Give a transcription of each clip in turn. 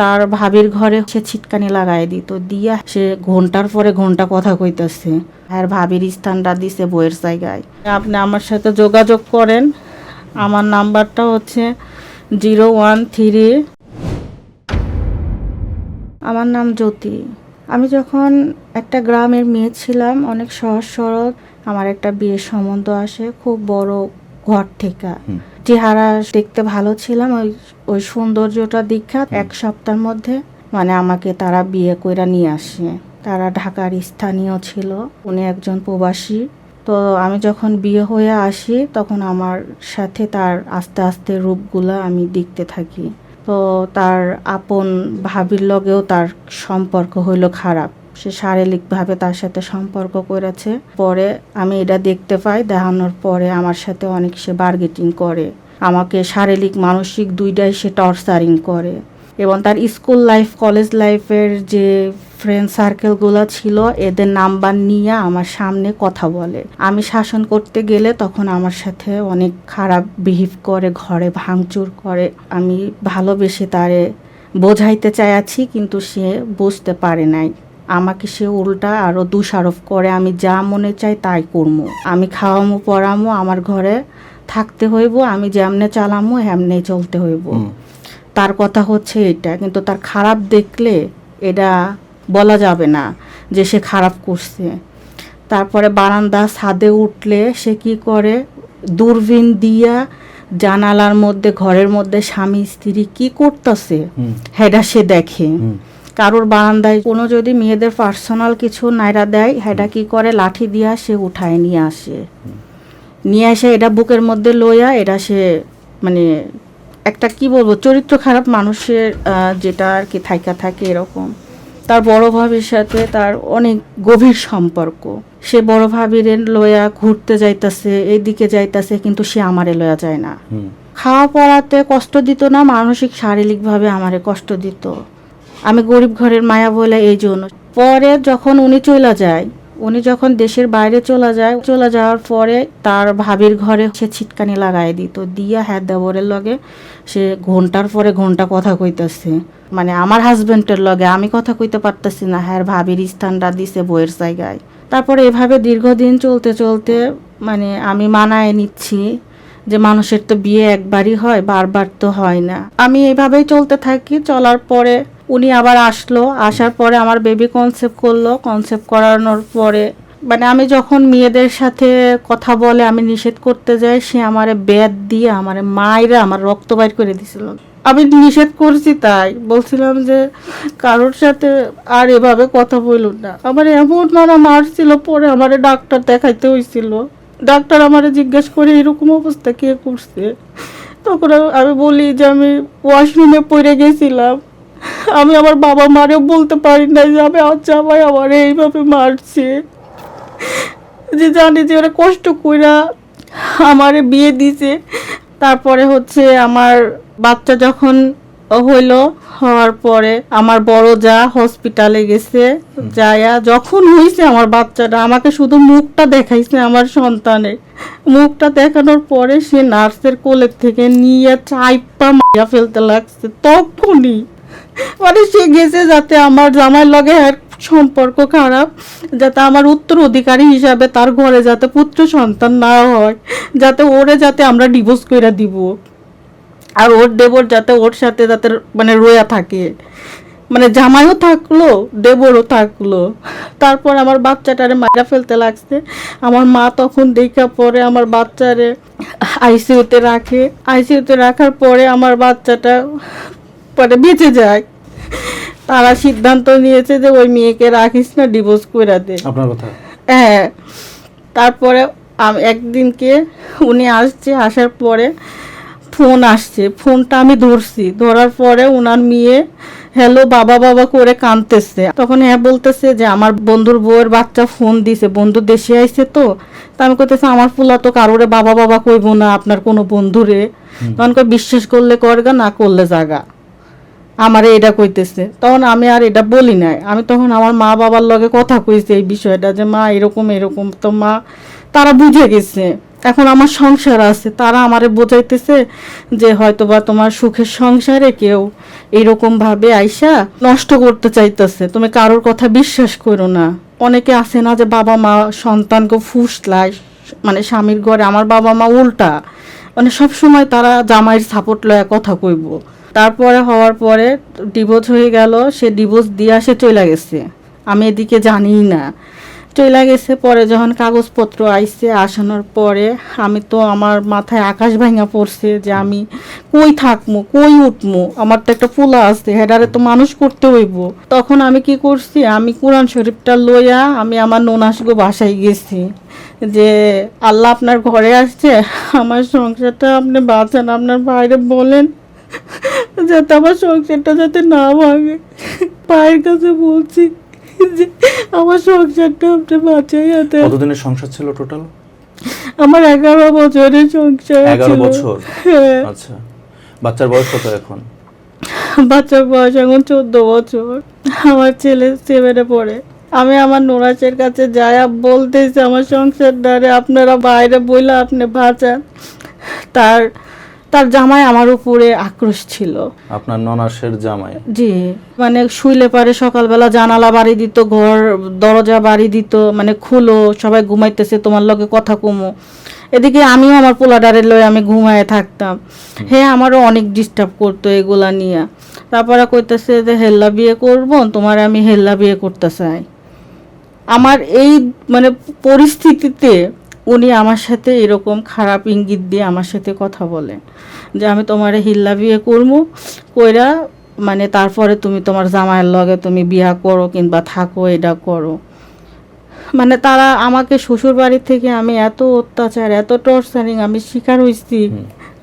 তার ভাবির ঘরে সে ছিটকানি লাগাই দিত। দিয়া সে ঘণ্টার পরে ঘণ্টা কথা কইতাছে। আর ভাবির স্থানটা দিছে বইয়ের জায়গায়। আপনি আমার সাথে যোগাযোগ করেন। আমার নাম্বারটা হচ্ছে জিরো ওয়ান থ্রি আমার নাম জ্যোতি। আমি যখন একটা গ্রামের মেয়ে ছিলাম, অনেক সহজ সরল। আমার একটা বিয়ের সম্বন্ধ আসে। খুব বড় ঘর থেকে। চেহারা দেখতে ভালো ছিলাম ওই ওই সৌন্দর্যটা দীক্ষা এক সপ্তাহের মধ্যে মানে আমাকে তারা বিয়ে কইরা নিয়ে আসে। তারা ঢাকার স্থানীয় ছিল উনি একজন প্রবাসী। তো আমি যখন বিয়ে হয়ে আসি তখন আমার সাথে তার আস্তে আস্তে রূপগুলো আমি দেখতে থাকি। তো তার আপন ভাবির লগেও তার সম্পর্ক হইল খারাপ। সে শারীরিকভাবে তার সাথে সম্পর্ক করেছে। পরে আমি এটা দেখতে পাই, দেখানোর পরে আমার সাথে অনেক সে বার্গেটিং করে। আমাকে শারীরিক, মানসিক দুইটাই সে টর্চারিং করে। এবং তার স্কুল লাইফ কলেজ লাইফের যে ফ্রেন্ড সার্কেলগুলো ছিল, এদের নাম্বার নিয়ে আমার সামনে কথা বলে। আমি শাসন করতে গেলে তখন আমার সাথে অনেক খারাপ বিহেভ করে, ঘরে ভাঙচুর করে। আমি ভালোবেসে তারে বোঝাইতে চাইছি কিন্তু সে বুঝতে পারে নাই। আমাকে সে উল্টা আরও দোষারোপ করে আমি যা মনে চাই তাই করব আমি খাওয়ামো পড়ামো আমার ঘরে থাকতে হইব আমি যেমনে চালামো হেমনে চলতে হইব। তার কথা হচ্ছে এটা কিন্তু তার খারাপ দেখলে এটা বলা যাবে না যে সে খারাপ করছে। তারপরে বারান্দা ছাদে উঠলে সে কি করে? দূরবীন দিয়া জানালার মধ্যে ঘরের মধ্যে স্বামী স্ত্রী কি করতেছে? হেডা সে দেখে। কারোর বারান্দায় কোনো যদি মেয়েদের পার্সোনাল কিছু নাইরা দেয় হেডা কি করে লাঠি দিয়া সে উঠায় নিয়ে আসে। নিয়ে এসে এটা বুকের মধ্যে লইয়া এটা সে মানে একটা কি বলব চরিত্র খারাপ মানুষের যেটা আর কি থাইকা থাকে এরকম। তার বড় ভাবির সাথে তার অনেক গভীর সম্পর্ক। সে বড় ভাবির লইয়া ঘুরতে যাইতাছে এইদিকে যাইতাছে কিন্তু সে আমারে লইয়া যায় না। খাওয়া পড়াতে কষ্ট দিত না মানসিক শারীরিকভাবে আমারে কষ্ট দিত। আমি গরিব ঘরের মায়া বলে এই জন্য পরে যখন উনি চলে যায়, উনি যখন দেশের বাইরে চলে যায়, চলে যাওয়ার পরে তার ভাবির ঘরে সে ছিটকানি লাগাই দিত। দিয়া হ্যাঁ দেবরের লগে সে ঘণ্টার পরে ঘণ্টা কথা কইতাছে। মানে আমার হাজবেন্ডের লগে আমি কথা কইতে পারতেছি না হ্যাঁ ভাবির স্থানটা দিছে বইয়ের জায়গায়। তারপরে এভাবে দীর্ঘদিন চলতে চলতে মানে আমি মানায় নিচ্ছি যে মানুষের তো বিয়ে একবারই হয়, বারবার তো হয় না। আমি এইভাবেই চলতে থাকি, চলার পরে উনি আবার আসলো, আসার পরে আমার বেবি কনসেপ্ট করল কনসেপ্ট করানোর পরে মানে আমি যখন মেয়েদের সাথে কথা বলে আমি নিষেধ করতে যাই, সে আমারে বেদ দিয়ে আমারে মায়েরা আমার রক্ত বাইর করে দিছিল। আমি নিষেধ করছি তাই, বলছিলাম যে কারোর সাথে আর এভাবে কথা বলুন না। আমার এমন মারা মারছিল, পরে আমারে ডাক্তার দেখাইতে হয়েছিল ডাক্তার আমারে জিজ্ঞেস করে এরকম অবস্থা কে করছে? তখন আমি- আমি বলি যে আমি ওয়াশরুমে পড়ে গেছিলাম। আমি আমার বাবা মারেও বলতে পারি না যে আমি আজ জামাই আমার এইভাবে মারছে। যে জানি যে ওরা কষ্ট কইরা আমারে বিয়ে দিছে। তারপরে হচ্ছে আমার বাচ্চা যখন হইল, হওয়ার পরে আমার বড় যা হসপিটালে গেছে, যায়া যখন হইছে আমার বাচ্চাটা, আমাকে শুধু মুখটা দেখাইছে আমার সন্তানের। মুখটা দেখানোর পরে সে নার্সের কোলের থেকে নিয়ে চাইপা মাইয়া ফেলতে লাগছে, তখনই মানে সে গেছে যাতে আমার জামাইয়ের লগে এর সম্পর্ক খারাপ, যাতে আমার উত্তর অধিকারী হিসাবে তার ঘরে যাতে পুত্র সন্তান না হয়, যাতে ওরে যাতে আমরা ডিভোর্স করে দিব। আর ওর দেবর যাতে ওর সাথে যাতে মানে রোয়া থাকে। মানে জামাইও থাকল, দেবরও থাকল। তারপর আমার বাচ্চাটারে মারা ফেলতে লাগছে। আমার মা তখন দেখা পরে আমার বাচ্চারে আইসিইউতে রাখে। আইসিইউতে রাখার পরে আমার বাচ্চাটা মানে বেঁচে যায়। তারা সিদ্ধান্ত নিয়েছে যে ওই মেয়েকে রাখিস না ডিভোর্স করে দে। আপনার কথা? হ্যাঁ। তারপরে একদিনকে উনি আসছে আসার পরে ফোন আসছে। ফোনটা আমি ধরছি। ধরার পরে ওনার মেয়ে হ্যালো বাবা বাবা করে কাঁদতেছে তখন হ্যাঁ বলতেছে যে আমার বন্ধুর বউয়ের বাচ্চা ফোন দিছে। বন্ধু দেশে আইছে তো। তা আমি কইতেছে আমার ফুলা তো কারোরে বাবা বাবা কইব না আপনার কোনো বন্ধুরে। তখন বিশ্বাস করলে করগা না করলে জাগা আমারে এটা কইতেছে। তখন আমি আর এটা বলি নাই। আমি তখন আমার মা বাবার লগে কথা কইছি এই বিষয়টা যে, মা, এরকম এরকম। তো মা, তারা বুঝে গেছে। এখন আমার সংসার আছে। তারা আমারে বোঝাইতেছে যে হয়তো বা তোমার সুখের সংসারে কেউ এইরকম ভাবে আইসা নষ্ট করতে চাইতেছে। তুমি কারোর কথা বিশ্বাস করো না। অনেকে আছে না যে, বাবা মা সন্তানকে ফুসলায় মানে স্বামীর ঘরে। আমার বাবা মা উল্টা। মানে সব সময় তারা জামাইয়ের সাপোর্ট লয়া কথা কইব। তারপরে হওয়ার পরে ডিভোর্স হয়ে গেল, সে ডিভোর্স দিয়ে সে চলে গেছে। আমি এদিকে জানিই না। চলে গেছে, পরে যখন কাগজপত্র আইসে আসানোর পরে আমি তো আমার মাথায় আকাশ ভাঙা পড়ছে যে আমি কই থাকমু, কই উঠমু? আমার তো একটা পোলা আছে, হেডারে তো মানুষ করতে হইব। তখন আমি কি করছি, আমি কোরআন শরীফটা লইয়া আমি আমার ননাসগো বাসায় গেছি। যে আল্লাহ আপনার ঘরে আসছে, আমার সংসারটা আপনি বাঁচান, আপনার বাইরে বলেন যাতে আমার সংসারটা যাতে না ভাঙে। পায়ের কাছে বলছি যে আমার সংসারটা আপনি বাঁচাই হাতে কতদিনের সংসার ছিল টোটাল আমার এগারো বছরের সংসার এগারো বছর? হ্যাঁ। আচ্ছা। বাচ্চার বয়স কত এখন? বাচ্চার বয়স এখন চোদ্দ বছর। আমার ছেলে সেভেনে পড়ে। আমি আমার নোরাচের কাছে যাই বলতেছি আমার সংসার দ্বারে আপনারা বাইরে বইলে আপনি বাঁচান। তার তার জামাই আমার উপরে আক্রোশ ছিল। আপনার ননাসের জামাই? জি। মানে শুইলে পারে সকালবেলা জানালা বাড়ি দিত ঘর দরজা বাড়ি দিত মানে খুলো সবাই ঘুমাইতেছে তোমার লগে কথা কমো। এদিকে আমিও আমার পোলাডারে লয়ে আমি ঘুমায় থাকতাম। হ্যাঁ আমারও অনেক ডিস্টার্ব করতো এগুলা নিয়ে। তারপরে কইতেছে যে হেল্লা বিয়ে করব তোমার আমি হেল্লা বিয়ে করতে চাই। আমার এই মানে পরিস্থিতিতে উনি আমার সাথে এরকম খারাপ ইঙ্গিত দিয়ে আমার সাথে কথা বলে যে আমি তোমার হিল্লা বিয়ে করব কইরা মানে তারপরে তুমি তোমার জামাইয়ের লগে তুমি বিয়া করো কিংবা থাকো এটা করো। মানে তারা আমাকে শ্বশুর বাড়ি থেকে আমি এত অত্যাচার এত টর্চারিং আমি শিকার হয়েছি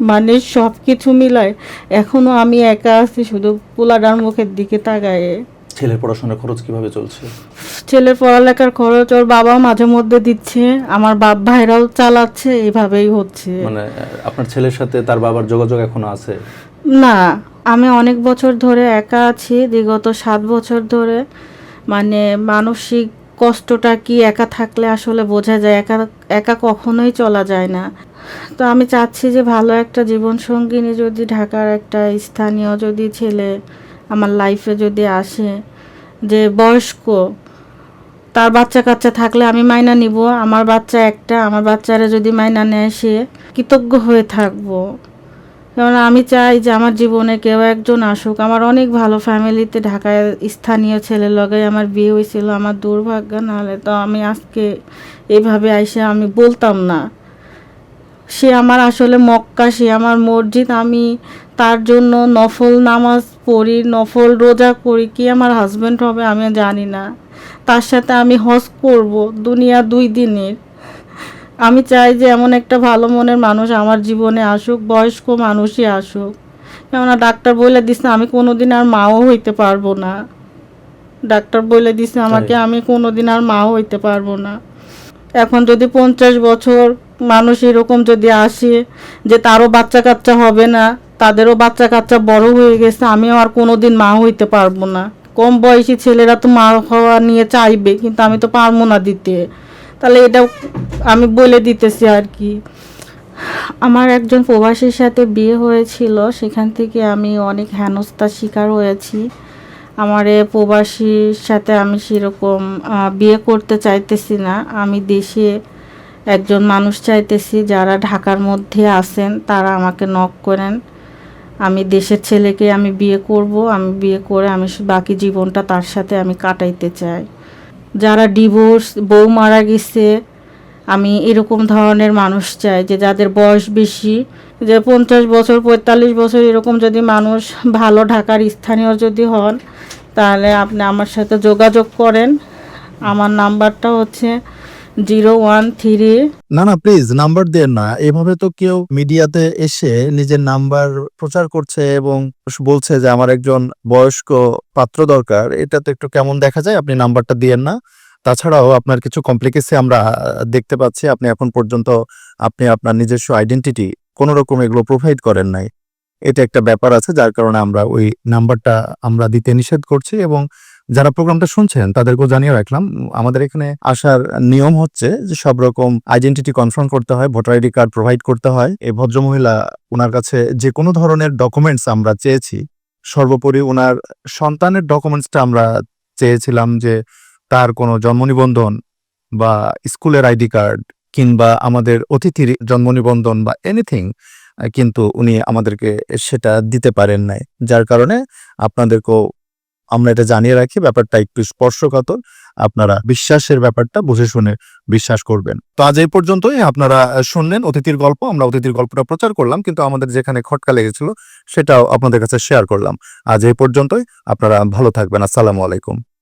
মানে সব কিছু মিলায় এখনও আমি একা আছি শুধু পোলাডার মুখের দিকে তাকায়ে। ছেলের পড়াশোনার খরচ কীভাবে চলছে? ছেলের পড়ালেখার খরচ ওর বাবা মাঝে মধ্যে দিচ্ছে আমার বাপ ভাইরাও চালাচ্ছে এইভাবেই হচ্ছে। মানে আপনার ছেলের সাথে তার বাবার যোগাযোগ এখনও আছে? না আমি অনেক বছর ধরে একা আছি বিগত সাত বছর ধরে। মানে মানসিক কষ্টটা কি একা থাকলে আসলে বোঝা যায় একা একা কখনোই চলা যায় না। তো আমি চাচ্ছি যে ভালো একটা জীবন সঙ্গিনী যদি ঢাকার একটা স্থানীয় যদি ছেলে আমার লাইফে যদি আসে যে বয়স্ক, তার বাচ্চা কাচ্চা থাকলে আমি মাইনা নিব, আমার বাচ্চা একটা, আমার বাচ্চারা যদি মাইনা নেয় সে কৃতজ্ঞ হয়ে থাকব। যেমন আমি চাই যে আমার জীবনে কেউ একজন আসুক। আমার অনেক ভালো ফ্যামিলিতে ঢাকায় স্থানীয় ছেলের লগে আমার বিয়ে হয়েছিল, আমার দুর্ভাগ্য, নাহলে তো আমি আজকে এইভাবে আইসে আমি বলতাম না। সে আমার আসলে মক্কা, সে আমার মসজিদ, আমি তার জন্য নফল নামাজ পড়ি নফল রোজা করি কি আমার হাজব্যান্ড হবে আমি জানি না। তার সাথে আমি হজ করব দুনিয়া দুই দিনের। আমি চাই যে এমন একটা ভালো মনের মানুষ আমার জীবনে আসুক বয়স্ক মানুষই আসুক। কেননা ডাক্তার বলে দিচ্ছে আমি কোনোদিন আর মাও হইতে পারব না। ডাক্তার বলে দিছে আমাকে? আমি কোনোদিন আর মাও হইতে পারব না। এখন যদি পঞ্চাশ বছর মানুষ এরকম যদি আসে যে তারও বাচ্চা কাচ্চা হবে না তাদেরও বাচ্চা কাচ্চা বড় হয়ে গেছে, আমিও আর কোনোদিন মা হইতে পারব না। কম বয়সী ছেলেরা তো মা হওয়া নিয়ে চাইবে, কিন্তু আমি তো পারব না দিতে। তাহলে এটা আমি বলে দিতেছি আর কি। আমার একজন প্রবাসীর সাথে বিয়ে হয়েছিল, সেখান থেকে আমি অনেক হেনস্থার শিকার হয়েছি। আমার এ প্রবাসীর সাথে আমি সেরকম বিয়ে করতে চাইতেছি না। আমি দেশে একজন মানুষ চাইতেছি, যারা ঢাকার মধ্যে আছেন, তারা আমাকে নক করেন। আমি দেশের ছেলেকে আমি বিয়ে করব, আমি বিয়ে করে আমি বাকি জীবনটা তার সাথে আমি কাটাইতে চাই। যারা ডিভোর্স বউ মারা গেছে, আমি এরকম ধরনের মানুষ চাই যে যাদের বয়স বেশি, যে পঞ্চাশ বছর, পঁয়তাল্লিশ বছর এরকম যদি মানুষ ভালো ঢাকার স্থানীয় যদি হন, তাহলে আপনি আমার সাথে যোগাযোগ করেন। আমার নাম্বারটা হচ্ছে জিরো ওয়ান থ্রি। না না প্লিজ নাম্বার দেন না। এভাবে তো কেউ মিডিয়াতে এসে নিজের নাম্বার প্রচার করছে এবং বলছে যে আমার একজন বয়স্ক পাত্র দরকার, এটা তো একটু কেমন দেখা যায়? আপনি নাম্বারটা দিয়েন না। তাছাড়াও আপনার কিছু কমপ্লিকেসি আমরা দেখতে পাচ্ছি। আপনি এখন পর্যন্ত আপনি আপনার নিজস্ব আইডেন্টিটি কোনো রকম এগুলো প্রোভাইড করেন নাই। এটা একটা ব্যাপার আছে, যার কারণে আমরা ওই নাম্বারটা আমরা দিতে নিষেধ করছি এবং যারা প্রোগ্রামটা শুনছেন, তাদেরকেও জানিয়ে রাখলাম, আমাদের এখানে আসার নিয়ম হচ্ছে যে সব রকম আইডেন্টিটি কনফার্ম করতে হয়, ভোটার আইডি কার্ড প্রোভাইড করতে হয়। এই ভদ্রমহিলা ওনার কাছে যে কোনো ধরনের ডকুমেন্টস আমরা চেয়েছি, সর্বোপরি ওনার সন্তানের ডকুমেন্টসটা আমরা চেয়েছিলাম যে তার কোনো জন্ম নিবন্ধন বা স্কুলের আইডি কার্ড কিংবা আমাদের অতিথির জন্ম নিবন্ধন বা এনিথিং কিন্তু উনি আমাদেরকে সেটা দিতে পারেন নাই। যার কারণে আপনাদেরকেও আমরা এটা জানিয়ে রাখি, ব্যাপারটা একটু স্পর্শকাতর। আপনারা বিশ্বাসের ব্যাপারটা বুঝে শুনে বিশ্বাস করবেন। তো আজ এই পর্যন্তই। আপনারা শুনলেন অতিথির গল্প, আমরা অতিথির গল্পটা প্রচার করলাম, কিন্তু আমাদের যেখানে খটকা লেগেছিল, সেটাও আপনাদের কাছে শেয়ার করলাম। আজ এই পর্যন্তই। আপনারা ভালো থাকবেন। আসসালামু আলাইকুম।